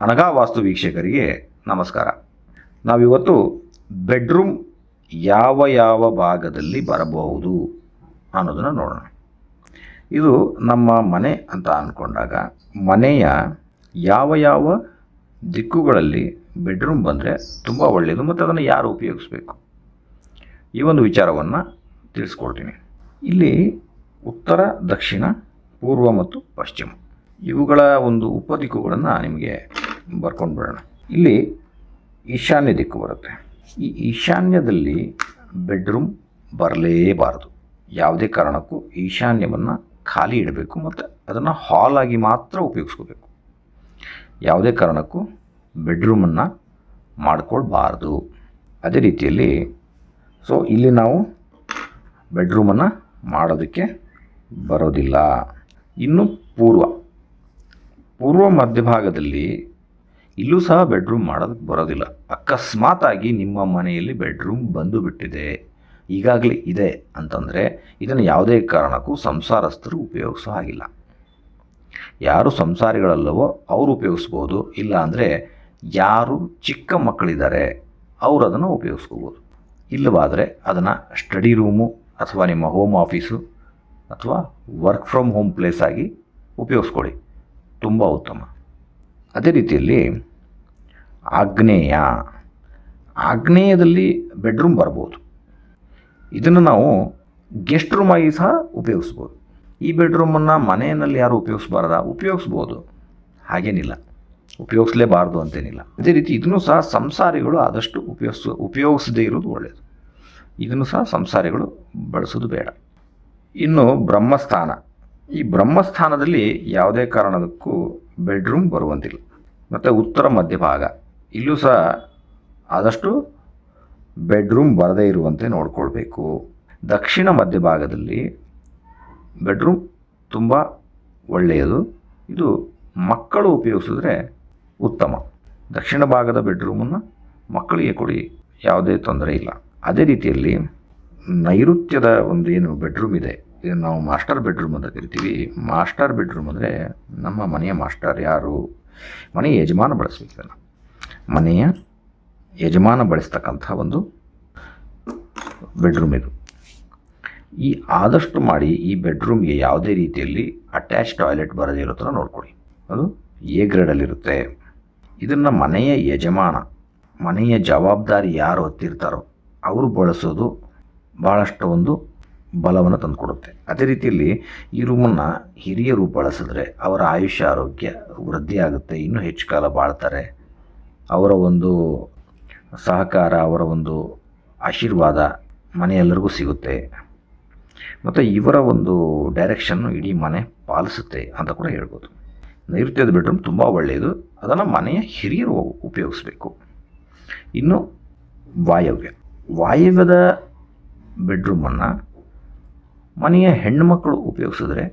ಅನಘಾ ವಾಸ್ತು ವೀಕ್ಷಕರಿಗೆ ನಮಸ್ಕಾರ. ನಾವಿವತ್ತು ಬೆಡ್ರೂಮ್ ಯಾವ ಯಾವ ಭಾಗದಲ್ಲಿ ಬರಬಹುದು ಅನ್ನೋದನ್ನು ನೋಡೋಣ. ಇದು ನಮ್ಮ ಮನೆ ಅಂತ ಅಂದ್ಕೊಂಡಾಗ ಮನೆಯ ಯಾವ ಯಾವ ದಿಕ್ಕುಗಳಲ್ಲಿ ಬೆಡ್ರೂಮ್ ಬಂದರೆ ತುಂಬ ಒಳ್ಳೆಯದು ಮತ್ತು ಅದನ್ನು ಯಾರು ಉಪಯೋಗಿಸ್ಬೇಕು? ಈ ಒಂದು ವಿಚಾರವನ್ನು ತಿಳಿಸ್ಕೊಡ್ತೀನಿ. ಇಲ್ಲಿ ಉತ್ತರ, ದಕ್ಷಿಣ, ಪೂರ್ವ ಮತ್ತು ಪಶ್ಚಿಮ ಇವುಗಳ ಒಂದು ಉಪದಿಕ್ಕುಗಳನ್ನು ನಿಮಗೆ ಬರ್ಕೊಂಡು ಬಿಡೋಣ. ಇಲ್ಲಿ ಈಶಾನ್ಯ ದಿಕ್ಕು ಬರುತ್ತೆ. ಈ ಈಶಾನ್ಯದಲ್ಲಿ ಬೆಡ್ರೂಮ್ ಬರಲೇಬಾರದು. ಯಾವುದೇ ಕಾರಣಕ್ಕೂ ಈಶಾನ್ಯವನ್ನು ಖಾಲಿ ಇಡಬೇಕು ಮತ್ತು ಅದನ್ನು ಹಾಲ್ ಆಗಿ ಮಾತ್ರ ಉಪಯೋಗಿಸ್ಕೋಬೇಕು. ಯಾವುದೇ ಕಾರಣಕ್ಕೂ ಬೆಡ್ರೂಮನ್ನು ಮಾಡ್ಕೊಳ್ಬಾರ್ದು. ಅದೇ ರೀತಿಯಲ್ಲಿ ಸೊ ಇಲ್ಲಿ ನಾವು ಬೆಡ್ರೂಮನ್ನು ಮಾಡೋದಕ್ಕೆ ಬರೋದಿಲ್ಲ. ಇನ್ನು ಪೂರ್ವ. ಪೂರ್ವ ಮಧ್ಯಭಾಗದಲ್ಲಿ ಇಲ್ಲೂ ಸಹ ಬೆಡ್ರೂಮ್ ಮಾಡೋದಕ್ಕೆ ಬರೋದಿಲ್ಲ. ಅಕಸ್ಮಾತಾಗಿ ನಿಮ್ಮ ಮನೆಯಲ್ಲಿ ಬೆಡ್ರೂಮ್ ಬಂದು ಬಿಟ್ಟಿದೆ ಈಗಾಗಲೇ ಇದೆ ಅಂತಂದರೆ ಇದನ್ನು ಯಾವುದೇ ಕಾರಣಕ್ಕೂ ಸಂಸಾರಸ್ಥರು ಉಪಯೋಗಿಸೋ ಹಾಗಿಲ್ಲ. ಯಾರು ಸಂಸಾರಿಗಳಲ್ಲವೋ ಅವರು ಉಪಯೋಗಿಸ್ಬೋದು. ಇಲ್ಲ ಅಂದರೆ ಯಾರು ಚಿಕ್ಕ ಮಕ್ಕಳಿದ್ದಾರೆ ಅವರು ಅದನ್ನು ಉಪಯೋಗಿಸ್ಕೋಬೋದು. ಇಲ್ಲವಾದರೆ ಅದನ್ನು ಸ್ಟಡಿ ರೂಮು ಅಥವಾ ನಿಮ್ಮ ಹೋಮ್ ಆಫೀಸು ಅಥವಾ ವರ್ಕ್ ಫ್ರಮ್ ಹೋಮ್ ಪ್ಲೇಸ್ ಆಗಿ ಉಪಯೋಗಿಸ್ಕೊಳ್ಳಿ ತುಂಬ ಉತ್ತಮ. ಅದೇ ರೀತಿಯಲ್ಲಿ ಆಗ್ನೇಯ. ಆಗ್ನೇಯದಲ್ಲಿ ಬೆಡ್ರೂಮ್ ಬರ್ಬೋದು ಇದನ್ನು ನಾವು ಗೆಸ್ಟ್ ರೂಮ್ ಆಗಿ ಸಹ ಉಪಯೋಗಿಸ್ಬೋದು. ಈ ಬೆಡ್ರೂಮನ್ನು ಮನೆಯಲ್ಲಿ ಯಾರು ಉಪಯೋಗಿಸ್ಬಾರ್ದ? ಉಪಯೋಗಿಸ್ಬೋದು. ಹಾಗೇನಿಲ್ಲ. ಉಪಯೋಗಿಸಲೇಬಾರ್ದು ಅಂತೇನಿಲ್ಲ. ಅದೇ ರೀತಿ ಇದನ್ನು ಸಹ ಸಂಸಾರಿಗಳು ಆದಷ್ಟು ಉಪಯೋಗಿಸ, ಉಪಯೋಗಿಸದೇ ಇರೋದು ಒಳ್ಳೆಯದು. ಇದನ್ನು ಸಹ ಸಂಸಾರಿಗಳು ಬಳಸೋದು ಬೇಡ. ಇನ್ನು ಬ್ರಹ್ಮಸ್ಥಾನ. ಈ ಬ್ರಹ್ಮಸ್ಥಾನದಲ್ಲಿ ಯಾವುದೇ ಕಾರಣಕ್ಕೂ ಬೆಡ್ರೂಮ್ ಬರುವಂತಿಲ್ಲ. ಮತ್ತು ಉತ್ತರ ಮಧ್ಯಭಾಗ ಇಲ್ಲೂ ಸಹ ಆದಷ್ಟು ಬೆಡ್ರೂಮ್ ಬರದೇ ಇರುವಂತೆ ನೋಡಿಕೊಳ್ಬೇಕು. ದಕ್ಷಿಣ ಮಧ್ಯಭಾಗದಲ್ಲಿ ಬೆಡ್ರೂಮ್ ತುಂಬ ಒಳ್ಳೆಯದು. ಇದು ಮಕ್ಕಳು ಉಪಯೋಗಿಸಿದ್ರೆ ಉತ್ತಮ. ದಕ್ಷಿಣ ಭಾಗದ ಬೆಡ್ರೂಮನ್ನು ಮಕ್ಕಳಿಗೆ ಕೊಡಿ, ಯಾವುದೇ ತೊಂದರೆ ಇಲ್ಲ. ಅದೇ ರೀತಿಯಲ್ಲಿ ನೈಋತ್ಯದ ಒಂದು ಏನು ಬೆಡ್ರೂಮ್ ಇದೆ ಇದನ್ನು ನಾವು ಮಾಸ್ಟರ್ ಬೆಡ್ರೂಮ್ ಅಂತ ಕರಿತೀವಿ. ಮಾಸ್ಟರ್ ಬೆಡ್ರೂಮ್ ಅಂದರೆ ನಮ್ಮ ಮನೆಯ ಮಾಸ್ಟರ್ ಯಾರು? ಮನೆಯ ಯಜಮಾನ ಬಳಸಬೇಕು ಇದನ್ನು ಮನೆಯ ಯಜಮಾನ ಬಳಸ್ತಕ್ಕಂಥ ಒಂದು ಬೆಡ್ರೂಮ್ ಇದು. ಈ ಆದಷ್ಟು ಮಾಡಿ ಈ ಬೆಡ್ರೂಮ್ಗೆ ಯಾವುದೇ ರೀತಿಯಲ್ಲಿ ಅಟ್ಯಾಚ್ ಟಾಯ್ಲೆಟ್ ಬರದೇ ಇರೋ ಥರ ನೋಡ್ಕೊಳ್ಳಿ. ಅದು ಎ ಗ್ರೇಡಲ್ಲಿರುತ್ತೆ. ಇದನ್ನು ಮನೆಯ ಯಜಮಾನ, ಮನೆಯ ಜವಾಬ್ದಾರಿ ಯಾರು ಹೊತ್ತಿರ್ತಾರೋ ಅವರು ಬಳಸೋದು ಭಾಳಷ್ಟು ಒಂದು ಬಲವನ್ನು ತಂದುಕೊಡುತ್ತೆ. ಅದೇ ರೀತಿಯಲ್ಲಿ ಈ ರೂಮನ್ನು ಹಿರಿಯರು ಬಳಸಿದ್ರೆ ಅವರ ಆಯುಷ್ಯ, ಆರೋಗ್ಯ ವೃದ್ಧಿ ಆಗುತ್ತೆ, ಇನ್ನೂ ಹೆಚ್ಚು ಕಾಲ ಬಾಳ್ತಾರೆ. ಅವರ ಒಂದು ಸಹಕಾರ, ಅವರ ಒಂದು ಆಶೀರ್ವಾದ ಮನೆಯೆಲ್ಲರಿಗೂ ಸಿಗುತ್ತೆ. ಮತ್ತು ಇವರ ಒಂದು ಡೈರೆಕ್ಷನ್ನು ಇಡೀ ಮನೆ ಪಾಲಿಸುತ್ತೆ ಅಂತ ಕೂಡ ಹೇಳ್ಬೋದು. ನೈಋತ್ಯದ ಬೆಡ್ರೂಮ್ ತುಂಬ ಒಳ್ಳೆಯದು. ಅದನ್ನು ಮನೆಯ ಹಿರಿಯರು ಉಪಯೋಗಿಸ್ಬೇಕು. ಇನ್ನು ವಾಯವ್ಯ. ವಾಯವ್ಯದ ಬೆಡ್ರೂಮನ್ನು ಮನೆಯ ಹೆಣ್ಣುಮಕ್ಕಳು ಉಪಯೋಗಿಸಿದ್ರೆ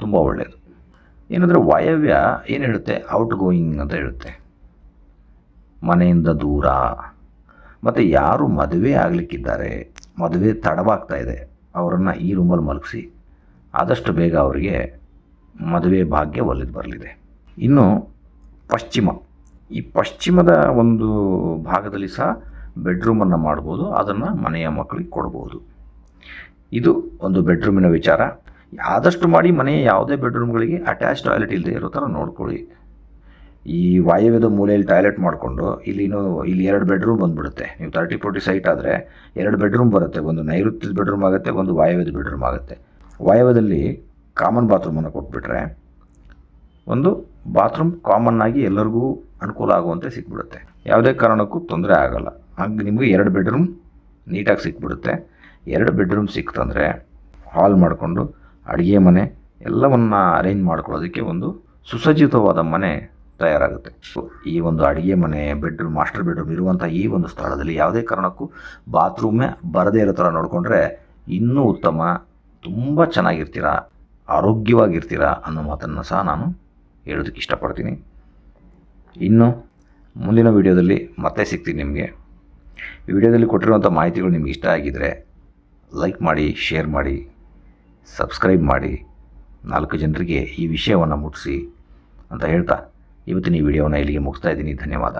ತುಂಬ ಒಳ್ಳೆಯದು ಏನಂದರೆ ವಾಯವ್ಯ ಏನು ಹೇಳುತ್ತೆ? ಔಟ್ ಗೋಯಿಂಗ್ ಅಂತ ಹೇಳುತ್ತೆ. ಮನೆಯಿಂದ ದೂರ. ಮತ್ತು ಯಾರು ಮದುವೆ ಆಗಲಿಕ್ಕಿದ್ದಾರೆ, ಮದುವೆ ತಡವಾಗ್ತಾ ಇದೆ, ಅವರನ್ನು ಈ ರೂಮಲ್ಲಿ ಮಲಗಿಸಿ ಆದಷ್ಟು ಬೇಗ ಅವರಿಗೆ ಮದುವೆ ಭಾಗ್ಯ ಒಲಿದು ಬರಲಿದೆ. ಇನ್ನು ಪಶ್ಚಿಮ. ಈ ಪಶ್ಚಿಮದ ಒಂದು ಭಾಗದಲ್ಲಿ ಸಹ ಬೆಡ್ರೂಮನ್ನು ಮಾಡ್ಬೋದು, ಅದನ್ನು ಮನೆಯ ಮಕ್ಕಳಿಗೆ ಕೊಡ್ಬೋದು. ಇದು ಒಂದು ಬೆಡ್ರೂಮಿನ ವಿಚಾರ. ಆದಷ್ಟು ಮಾಡಿ ಮನೆಯ ಯಾವುದೇ ಬೆಡ್ರೂಮ್ಗಳಿಗೆ ಅಟ್ಯಾಚ್ ಟಾಯ್ಲೆಟ್ ಇಲ್ಲದೆ ಇರೋ ಥರ ನೋಡ್ಕೊಳ್ಳಿ. ಈ ವಾಯವ್ಯದ ಮೂಲೆಯಲ್ಲಿ ಟಾಯ್ಲೆಟ್ ಮಾಡಿಕೊಂಡು ಇಲ್ಲಿ ಇನ್ನೂ ಇಲ್ಲಿ ಎರಡು ಬೆಡ್ರೂಮ್ ಬಂದುಬಿಡುತ್ತೆ. ನೀವು ತರ್ಟಿ ಫೋರ್ಟಿ ಸೈಟ್ ಆದರೆ ಎರಡು ಬೆಡ್ರೂಮ್ ಬರುತ್ತೆ. ಒಂದು ನೈಋತ್ಯದ ಬೆಡ್ರೂಮ್ ಆಗುತ್ತೆ, ಒಂದು ವಾಯವ್ಯದ ಬೆಡ್ರೂಮ್ ಆಗುತ್ತೆ. ವಾಯವ್ಯದಲ್ಲಿ ಕಾಮನ್ ಬಾತ್ರೂಮನ್ನು ಕೊಟ್ಬಿಟ್ರೆ ಒಂದು ಬಾತ್ರೂಮ್ ಕಾಮನ್ ಆಗಿ ಎಲ್ಲರಿಗೂ ಅನುಕೂಲ ಆಗುವಂತೆ ಸಿಕ್ಬಿಡುತ್ತೆ. ಯಾವುದೇ ಕಾರಣಕ್ಕೂ ತೊಂದರೆ ಆಗಲ್ಲ. ಹಾಗೆ ನಿಮಗೆ ಎರಡು ಬೆಡ್ರೂಮ್ ನೀಟಾಗಿ ಸಿಕ್ಬಿಡುತ್ತೆ. ಎರಡು ಬೆಡ್ರೂಮ್ ಸಿಕ್ತಂದರೆ ಹಾಲ್ ಮಾಡಿಕೊಂಡು, ಅಡುಗೆ ಮನೆ ಎಲ್ಲವನ್ನು ಅರೇಂಜ್ ಮಾಡ್ಕೊಳ್ಳೋದಕ್ಕೆ ಒಂದು ಸುಸಜ್ಜಿತವಾದ ಮನೆ ತಯಾರಾಗುತ್ತೆ. ಸೊ ಈ ಒಂದು ಅಡುಗೆ ಮನೆ, ಬೆಡ್ರೂಮ್, ಮಾಸ್ಟರ್ ಬೆಡ್ರೂಮ್ ಇರುವಂಥ ಈ ಒಂದು ಸ್ಥಳದಲ್ಲಿ ಯಾವುದೇ ಕಾರಣಕ್ಕೂ ಬಾತ್ರೂಮೇ ಬರದೇ ಇರೋ ಥರ ನೋಡಿಕೊಂಡ್ರೆ ಇನ್ನೂ ಉತ್ತಮ, ತುಂಬ ಚೆನ್ನಾಗಿರ್ತೀರ, ಆರೋಗ್ಯವಾಗಿರ್ತೀರ ಅನ್ನೋ ಮಾತನ್ನು ಸಹ ನಾನು ಹೇಳೋದಕ್ಕೆ ಇಷ್ಟಪಡ್ತೀನಿ. ಇನ್ನು ಮುಂದಿನ ವಿಡಿಯೋದಲ್ಲಿ ಮತ್ತೆ ಸಿಗ್ತೀನಿ ನಿಮಗೆ. ಈ ವಿಡಿಯೋದಲ್ಲಿ ಕೊಟ್ಟಿರುವಂಥ ಮಾಹಿತಿಗಳು ನಿಮ್ಗೆ ಇಷ್ಟ ಆಗಿದ್ದರೆ ಲೈಕ್ ಮಾಡಿ ಶೇರ್ ಮಾಡಿ ಸಬ್ಸ್ಕ್ರೈಬ್ ಮಾಡಿ, ನಾಲ್ಕು ಜನರಿಗೆ ಈ ವಿಷಯವನ್ನು ಮುಟ್ಟಿಸಿ ಅಂತ ಹೇಳ್ತಾ ಇವತ್ತಿನ ಈ ವಿಡಿಯೋವನ್ನು ಇಲ್ಲಿಗೆ ಮುಗಿಸ್ತಾ ಇದ್ದೀನಿ. ಧನ್ಯವಾದ.